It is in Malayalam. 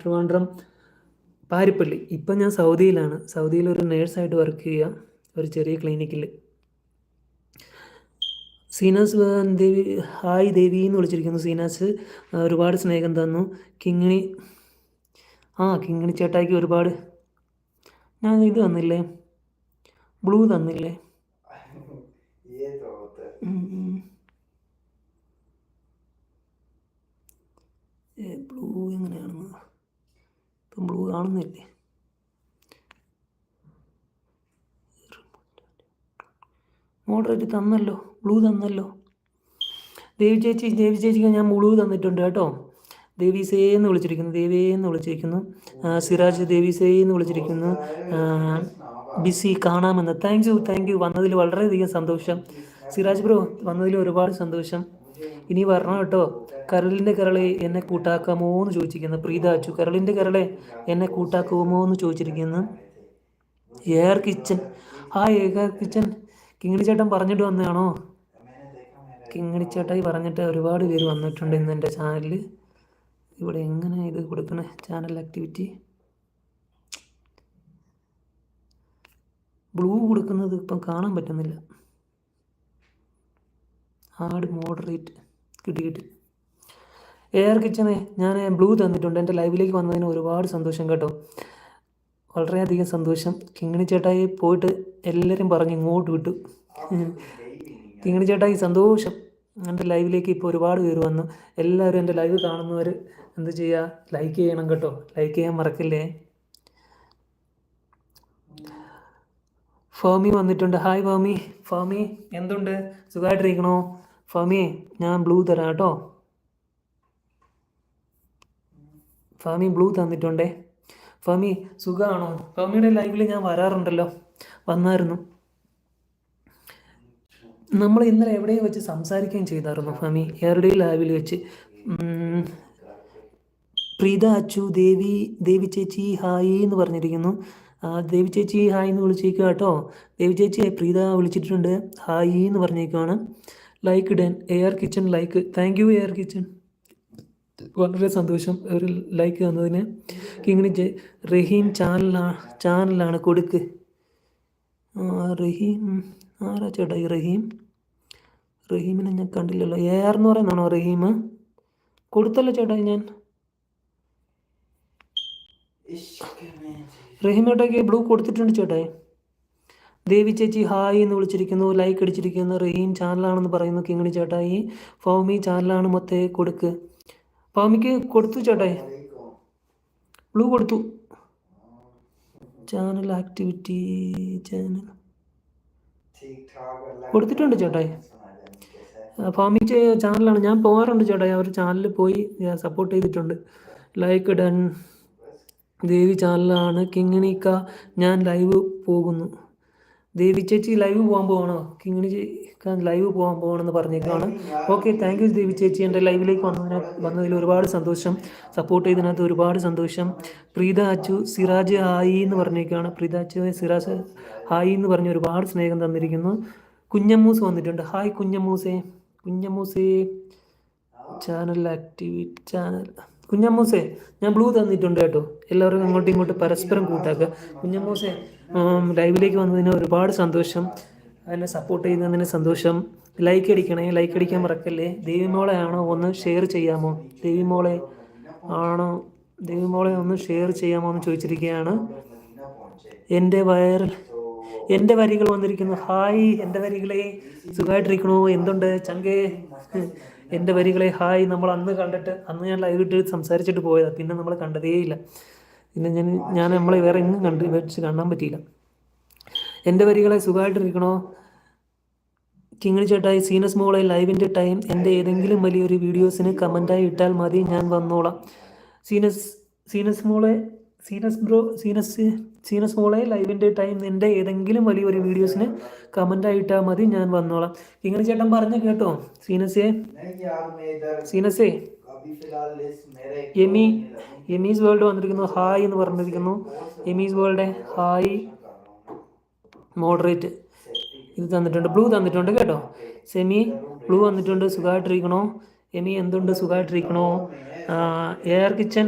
ട്രിവാൻഡ്രം പാരിപ്പള്ളി. ഇപ്പം ഞാൻ സൗദിയിലാണ്. സൗദിയിൽ ഒരു നേഴ്സായിട്ട് വർക്ക് ചെയ്യുക ഒരു ചെറിയ ക്ലിനിക്കിൽ സീനാസ് ദേവി ഹായ് ദേവി എന്ന് വിളിച്ചിരിക്കുന്നു സീനാസ്. ഒരുപാട് സ്നേഹം തന്നു. കിങ്ങിണി ആ കിങ്ങിണി ചേട്ടായിക്ക് ഒരുപാട്. ഞാൻ ഇത് തന്നില്ലേ? ബ്ലൂ തന്നില്ലേ? ബ്ലൂ എങ്ങനെയാണെന്ന്? ഇപ്പം ബ്ലൂ കാണുന്നില്ലേ? മോഡറേറ്റ് തന്നല്ലോ ബ്ലൂ തന്നല്ലോ. ദേവി ചേച്ചി ദേവി ചേച്ചിക്ക് ഞാൻ ബ്ലൂ തന്നിട്ടുണ്ട് കേട്ടോ. ദേവി സേ എന്ന് വിളിച്ചിരിക്കുന്നു ദേവേ എന്ന് വിളിച്ചിരിക്കുന്നു. സിറാജ് ദേവി സേ എന്ന് വിളിച്ചിരിക്കുന്നു. ബിസി കാണാമെന്ന്. താങ്ക് യു താങ്ക് യു വന്നതിൽ വളരെയധികം സന്തോഷം. സിറാജ് ബ്രോ വന്നതിൽ ഒരുപാട് സന്തോഷം. ഇനി വരണം കേട്ടോ. കരളിന്റെ കരളെ എന്നെ കൂട്ടാക്കാമോ എന്ന് ചോദിച്ചിരിക്കുന്നു. പ്രീത അച്ചു കരളിന്റെ കരളെ എന്നെ കൂട്ടാക്കുമോ എന്ന് ചോദിച്ചിരിക്കുന്നു. Air kitchen. ആ എയർ കിച്ചൻ കിങ്ങിണി ചേട്ടൻ പറഞ്ഞിട്ട് വന്നതാണോ? കിങ്ങിണി ചേട്ടായി പറഞ്ഞിട്ട് ഒരുപാട് പേര് വന്നിട്ടുണ്ട് ഇന്ന് എന്റെ ചാനലിൽ ഇവിടെ എങ്ങനെ ഇത് കൊടുക്കണേ? ചാനൽ ആക്ടിവിറ്റി ബ്ലൂ കൊടുക്കുന്നത് ഇപ്പം കാണാൻ പറ്റുന്നില്ല. ആഡ് മോഡറേറ്റ് കിട്ടി കിട്ടി എയർ കിച്ചനെ ഞാൻ ബ്ലൂ തന്നിട്ടുണ്ട്. എന്റെ ലൈവിലേക്ക് വന്നതിന് ഒരുപാട് സന്തോഷം കേട്ടോ. വളരെയധികം സന്തോഷം. കിങ്ങിണി ചേട്ടായി പോയിട്ട് എല്ലാവരും പറഞ്ഞ് ഇങ്ങോട്ട് വിട്ടു. കിങ്ങിണി ചേട്ടായി സന്തോഷം. എന്റെ ലൈവിലേക്ക് ഇപ്പോൾ ഒരുപാട് പേര് വന്നു. എല്ലാവരും എന്റെ ലൈവ് കാണുന്നവർ എന്ത് ചെയ്യുക ലൈക്ക് ചെയ്യണം കേട്ടോ. ലൈക്ക് ചെയ്യാൻ മറക്കില്ലേ? ഫോമി വന്നിട്ടുണ്ട്. ഹായ് ഫോമി ഫോമി എന്തുണ്ട്? സുഖമായിട്ടിരിക്കണോ ഫേമി ഞാൻ ബ്ലൂ തരാം കേട്ടോ. ഫാമി ബ്ലൂ തന്നിട്ടുണ്ടേ. ഫാമി സുഖമാണോ ഫാമിയുടെ ലൈവിൽ ഞാൻ വരാറുണ്ടല്ലോ. വന്നായിരുന്നു. നമ്മൾ ഇന്നലെ എവിടെയും വെച്ച് സംസാരിക്കുകയും ചെയ്തായിരുന്നു ഫാമി എയർഡേ ലൈവിൽ വെച്ച്. പ്രീത അച്ചു ദേവി ദേവി ചേച്ചി ഹായ് എന്ന് പറഞ്ഞിരിക്കുന്നു. ദേവി ചേച്ചി ഹായ് എന്ന് വിളിച്ചേക്കുക കേട്ടോ. ദേവി ചേച്ചി പ്രീത വിളിച്ചിട്ടുണ്ട്. ഹായ് എന്ന് പറഞ്ഞേക്കുവാണ്. ലൈക്ക് ഇടാൻ air kitchen like thank you air kitchen വളരെ സന്തോഷം ഒരു ലൈക്ക് തന്നതിന്. കിങ്ങിണി ജെ റഹീം ചാനലാണ് ചാനലാണ് കൊടുക്ക്. റഹീം ആരാ ചേട്ടാ ഈ റഹീം? റഹീമിനെ ഞാൻ കണ്ടില്ലല്ലോ. എ ആർ എന്ന് പറയുന്നതാണോ റഹീം? കൊടുത്തല്ലോ ചേട്ടാ ഞാൻ. റഹീം ചേട്ടാ ബ്ലൂ കൊടുത്തിട്ടുണ്ട് ചേട്ടായി. ദേവി ചേച്ചി ഹായ് എന്ന് വിളിച്ചിരിക്കുന്നു ലൈക്ക് അടിച്ചിരിക്കുന്നു റഹീം ചാനലാണെന്ന് പറയുന്നു കിങ്ങിണി ഈ ഫൗമി ചാനലാണ് മൊത്തേ കൊടുക്ക്. ഫൗമിക്ക് കൊടുത്തു ചേട്ടായി. ബ്ലൂ കൊടുത്തു. ചാനൽ ആക്ടിവിറ്റി ചാനൽ കൊടുത്തിട്ടുണ്ട് ചേട്ടായി. ഫാമി ചാനലാണ്. ഞാൻ പോകാറുണ്ട് ചേട്ടായി. അവർ ചാനലിൽ പോയി സപ്പോർട്ട് ചെയ്തിട്ടുണ്ട്. ലൈക്ക് ഡൺ ദേവി ചാനലാണ്. കിങ്ങിണിക്ക ഞാൻ ലൈവ് പോകുന്നു. ദേവി ചേച്ചി ലൈവ് പോകാൻ പോകണോ കിങ്ങിണി ലൈവ് പോകാൻ പോകണമെന്ന് പറഞ്ഞേക്കാണ്. ഓക്കെ താങ്ക് യു ദേവി ചേച്ചി. എന്റെ ലൈവിലേക്ക് വന്നതിന് വന്നതിൽ ഒരുപാട് സന്തോഷം. സപ്പോർട്ട് ചെയ്തതിനകത്ത് ഒരുപാട് സന്തോഷം. പ്രീത അച്ചു സിറാജ് ഹായി എന്ന് പറഞ്ഞേക്കാണ്. പ്രീത അച്ചു സിറാജ് ഹായി എന്ന് പറഞ്ഞ് ഒരുപാട് സ്നേഹം തന്നിരിക്കുന്നു. കുഞ്ഞമ്മൂസ് വന്നിട്ടുണ്ട്. ഹായ് കുഞ്ഞമ്മൂസേ. കുഞ്ഞമ്മൂസേ. ചാനൽ ആക്ടിവിറ്റി ചാനൽ കുഞ്ഞമ്മൂസേ ഞാൻ ബ്ലൂ തന്നിട്ടുണ്ട് കേട്ടോ. എല്ലാവരും അങ്ങോട്ടും ഇങ്ങോട്ടും പരസ്പരം കൂട്ടാക്കുക. കുഞ്ഞമ്മൂസേ ലൈവിലേക്ക് വന്നതിന് ഒരുപാട് സന്തോഷം. എന്നെ സപ്പോർട്ട് ചെയ്യുന്നതിന് സന്തോഷം. ലൈക്ക് അടിക്കണേ ലൈക്ക് അടിക്കാൻ മറക്കല്ലേ? ദേവിമോളെ ആണോ ഒന്ന് ഷെയർ ചെയ്യാമോ? ദേവിമോളെ ആണോ ദേവിമോളെ ഒന്ന് ഷെയർ ചെയ്യാമോ എന്ന് ചോദിച്ചിരിക്കുകയാണ്. എന്റെ വയറിൽ എന്റെ വരികൾ വന്നിരിക്കുന്നു. ഹായ് എന്റെ വരികളെ സുഖമായിട്ടിരിക്കണോ? എന്തുണ്ട്? ചങ്കേ എന്റെ വരികളെ ഹായ് നമ്മൾ അന്ന് കണ്ടിട്ട് അന്ന് ഞാൻ ലൈവ് ഇട്ട് സംസാരിച്ചിട്ട് പോയതാണ് പിന്നെ നമ്മൾ കണ്ടതേയില്ല പിന്നെ ഞാൻ ഞാൻ നമ്മളെ വേറെ എങ്ങും കണ്ട് വെച്ച് കാണാൻ പറ്റിയില്ല. എന്റെ വരികളെ സുഖമായിട്ടിരിക്കണോ? കിങ്ങിണി ചേട്ടായി സീനസ് മോളെ ലൈവിന്റെ ടൈം എന്റെ ഏതെങ്കിലും വലിയൊരു വീഡിയോസിന് കമന്റായി ഇട്ടാൽ മതി ഞാൻ വന്നോളാം. സീനസ് സീനസ് മോളെ സീനസ് ബ്രോ സീനസ് സീനസ് മോളെ ലൈവിന്റെ ടൈം നിന്റെ ഏതെങ്കിലും വലിയൊരു വീഡിയോസിന് കമന്റ് ആയിട്ടാൽ മതി ഞാൻ വന്നോളാം. ഇങ്ങനെ ചേട്ടൻ പറഞ്ഞ കേട്ടോ സീനസേ. സീനസേ. എമി എമീസ് വേൾഡ് വന്നിരിക്കുന്നു ഹായ് എന്ന് പറഞ്ഞിരിക്കുന്നു. എമീസ് വേൾഡ് ഹായ് മോഡറേറ്റ് ഇത് തന്നിട്ടുണ്ട് ബ്ലൂ തന്നിട്ടുണ്ട് കേട്ടോ. സെമി ബ്ലൂ വന്നിട്ടുണ്ട് സുഖമായിട്ടിരിക്കണോ? എമി എന്തുണ്ട് സുഖമായിട്ടിരിക്കണോ? Air kitchen